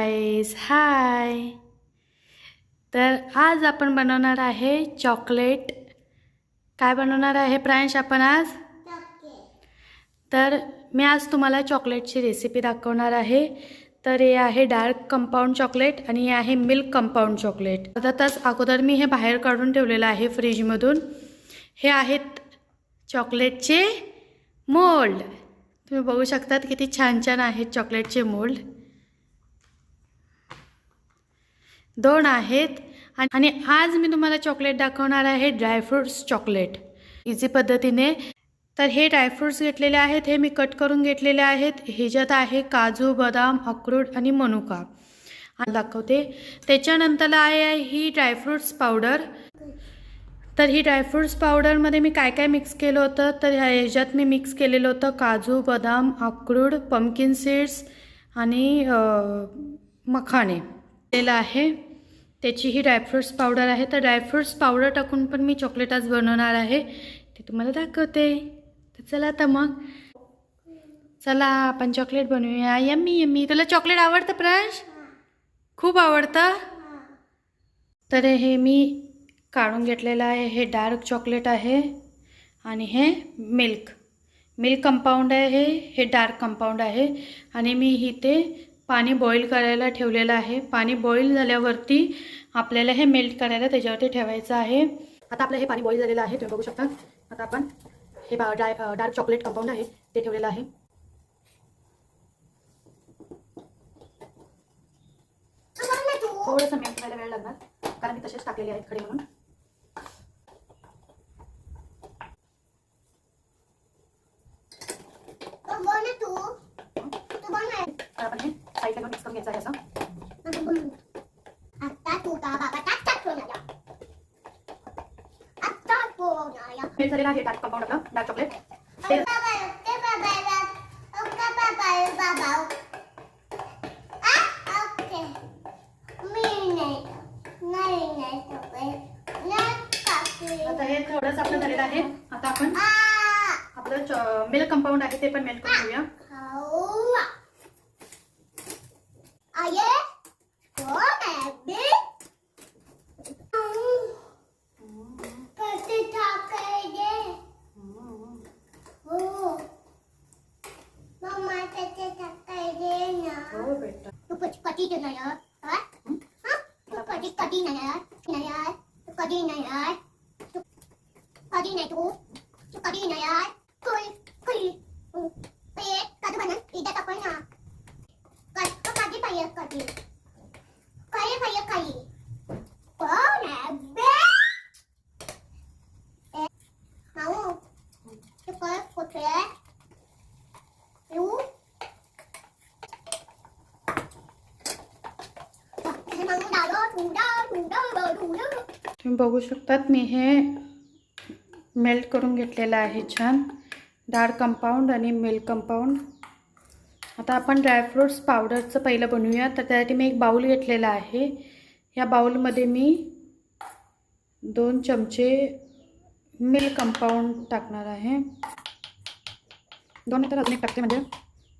Guys hi तर आज आपण बनवणार आहे चॉकलेट काय बनवणार आहे प्रांश आपण आज? तर मी आज तुम्हाला चॉकलेटची रेसिपी दाखवणार आहे. तर हे आहे डार्क कंपाऊंड चॉकलेट आणि हे आहे मिल्क कंपाऊंड चॉकलेट अर्धा तास अगोदर मी हे बाहेर काढून ठेवलेलं आहे फ्रीजमधून हे आहेत चॉकलेटचे मोल्ड तुम्ही बघू शकतात किती छान छान आहेत चॉकलेटचे मोल्ड दोन आहेत. आणि- आणि आज मी तुम्हाला चॉकलेट दाखवणार आहे ड्रायफ्रुट्स चॉकलेट इझी पद्धतीने. तर हे ड्रायफ्रुट्स घेतलेले आहेत. हे मी कट करून घेतलेले आहेत. ह्याच्यात आहे काजू बदाम अक्रोड आणि मनुका. दाखवते. त्याच्यानंतर आहे ही ड्रायफ्रुट्स पावडर तर ही ड्रायफ्रुट्स पावडरमध्ये मी काय काय मिक्स केलं होतं? तर ह्या ह्याच्यात मी मिक्स केलेलं होतं काजू बदाम अक्रोड पम्किन सीड्स आणि मखाणे. केलेलं आहे. त्याची ही ड्रायफ्रुट्स पावडर आहे. तर ड्रायफ्रुट्स पावडर टाकून पण मी चॉकलेट आज बनवणार आहे. ते तुम्हाला दाखवते. तर चला आता मग. चला आपण चॉकलेट बनवूया. यम्मी यम्मी तुला चॉकलेट आवडतं प्रांश खूप आवडतं? तर हे मी काढून घेतलेलं आहे. हे डार्क चॉकलेट आहे. आणि हे मिल्क मिल्क कंपाऊंड आहे हे. हे डार्क कंपाऊंड आहे. आणि मी इथे पाणी बॉईल करायला ठेवलेलं आहे. पाणी बॉईल झाल्यावरती आपल्याला हे मेल्ट करायला त्याच्यावरती ठेवायचं आहे. आता आपलं हे पाणी बॉईल झालेलं आहे. तुम्ही बघू शकता. आता आपण हे ड्राय डार्क चॉकलेट कंपाऊंड आहे. ते ठेवलेलं आहे. थोडंसं मेल्ट व्हायला वेळ लागणार. कारण मी तसेच टाकलेले आहेत खडे म्हणून. आपण हे साईडला मिक्स करून घ्यायचं आहे असं मेल्ट झालेलं आहे डार्क कंपाऊंड आपलं डार्क चॉकलेट ते आता हे थोडंसं आपलं झालेलं आहे. आता आपण आपलं मिल्क कंपाऊंड आहे ते पण मेल्ट करून घेऊया. हो बेटा तू कधी देणार हा? तू कधी कधी नाही नाही तू कधी नाही यार. तू कधी नाही तू तू कधी नाही यार. तू कधी हं. पे कधी म्हणून इथे टाकून ना क- तू कधी पाहिजे कधी काही पाहिजे काही कोण आहे बे? ए, माऊ तू काय कुठे आहे? येऊ हे मग डालो टुडा टुडा टुडा तुम्ही बघू शकतात मी हे मेल्ट करून घेतलेलं आहे छान. डार्क कंपाऊंड आणि मिल्क कंपाऊंड आता आपण ड्रायफ्रूट्स पावडरचं पहिलं बनवूया. तर त्यासाठी मी एक बाऊल घेतलेला आहे. या बाऊलमध्ये मी दोन चमचे मिल्क कंपाऊंड टाकणार आहे. दोन तर अजून एक टाकते म्हणजे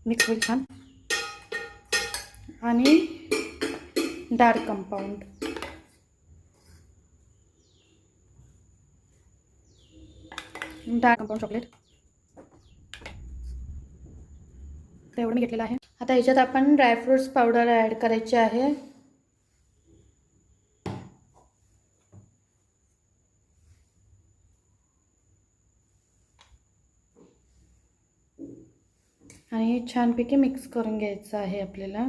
मिक्स होईल छान. आणि dark compound dark compound chocolate. तर एवढं मी घेतलेलं आहे. आता ह्याच्यात आपण ड्रायफ्रुट्स पावडर ॲड करायची आहे. आणि हे छानपैकी मिक्स करून घ्यायचं आहे आपल्याला.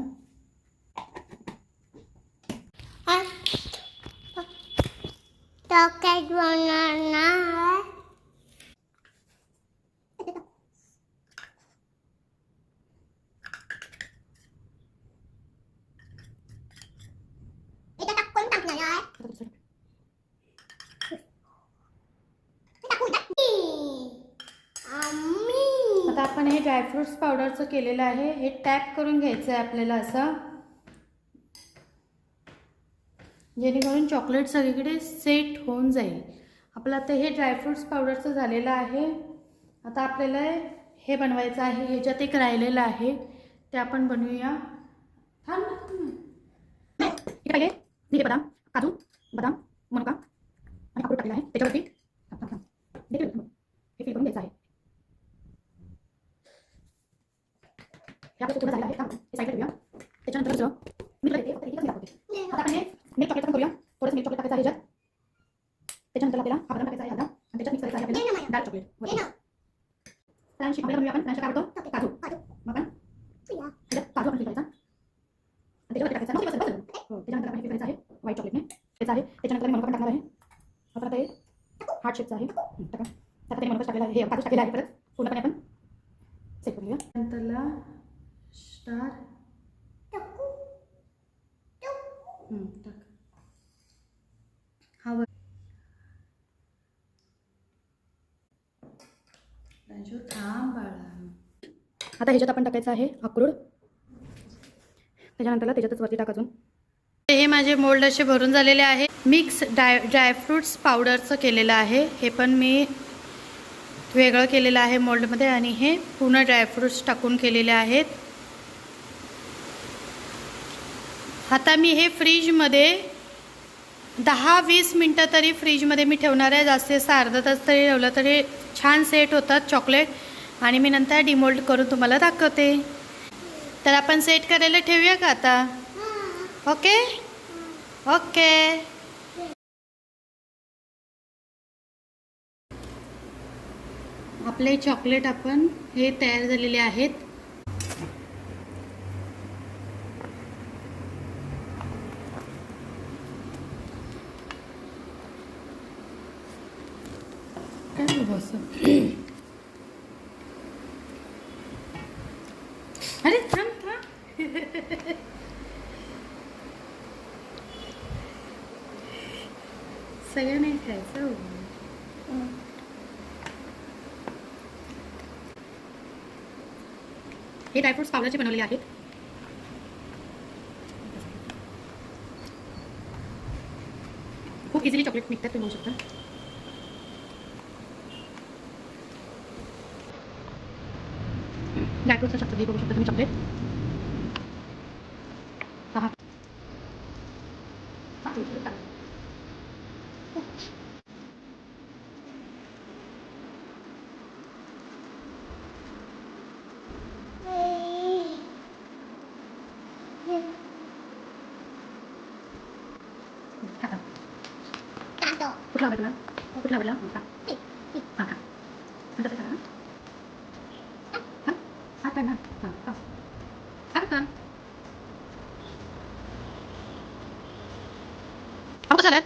हे ड्रायफ्रुट्स पावडरचं केलेलं आहे. हे टॅप करून घ्यायचं आहे आपल्याला असं. जेणेकरून चॉकलेट सगळीकडे सेट होऊन जाईल. आपलं आता हे ड्रायफ्रुट्स पावडरचं झालेलं आहे. आता आपल्याला हे बनवायचं आहे. ह्याच्यात एक राहिलेलं आहे ते आपण बनवूया. थांब हे बदाम काजू बदाम मनुका आणि अक्रोड टाकलेला आहे. त्याच्यावरती थांब, थांब, थांब. दे ते, हे फिल करून द्यायचं आहे हे आपलं पूर्ण झालेलं आहे थांब, हे साईडला ठेवूया त्याच्यानंतर दुसरं मी तुला देते फक्त एकच मी दाखवते आता आपण हे मिल्क चॉकलेट पण करूया थोडंसं मिल्क चॉकलेट टाकायचं आहे ह्याच्यात त्याच्यानंतर आपल्याला हा बदाम टाकायचा आहे अर्धा आणि त्याच्यात मिक्स करायचं आहे आपल्याला डार्क चॉकलेट फ्रांशी आपल्याला बनवूया आपण फ्रांशी काय करतो काजू. काजू. मग आपण काजू आपण करायचा आणि त्याच्यावरती टाकायचा बस बस त्याच्यानंतर आपण करायचं आहे. व्हाईट चॉकलेटने त्याचं आहे. त्याच्यानंतर मी मनुका पण टाकणार आहे. आता हे हार्ट शेपचं आहे. हं, टाका. आता टाकलेला आहे. हे काजू टाकलेला आहे परत. पूर्णपणे आपण सेट करूया. नंतरला स्टार टकू. टाक. हा वर थांब बाळा आता ह्याच्यात आपण टाकायचं आहे अक्रोड त्याच्यानंतरला त्याच्यातच वरती टाकायचं हे माझे मोल्ड असे भरून झालेले आहे. मिक्स डाय ड्रायफ्रूट्स पावडरचं केलेलं आहे. हे पण मी वेगळं केलेलं आहे मोल्डमध्ये आणि हे पूर्ण ड्रायफ्रूट्स टाकून केलेले आहेत. आता मी हे फ्रीजमध्ये दहा वीस मिनटं तरी फ्रीजमध्ये मी ठेवणार आहे. जास्तीत जास्त अर्धा तास तरी ठेवलं तरी छान सेट होतात चॉकलेट आणि मी नंतर डिमोल्ड करून तुम्हाला दाखवते. तर आपण सेट करायला ठेवूया का आता? ओके ओके आपले चॉकलेट आपण हे तयार झालेले आहेत. अरे थांब थांब. सगळं नाही खायचं हे ड्रायफ्रुट्स पावलाचे बनवलेले आहेत. खूप इझिली चॉकलेट निघतात तुम्ही म्हणू शकता. ड्रायफ्रुट्सचं शकता हे बघू शकता तुम्ही चॉकलेट पहा हा, थोडं टाका. टाका. काटो कुठला आवडला कुठला आवडला हा हा हा आणि तसं करा हा हा काय ना हा हा हा का कसं झालं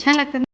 छान लागतं ना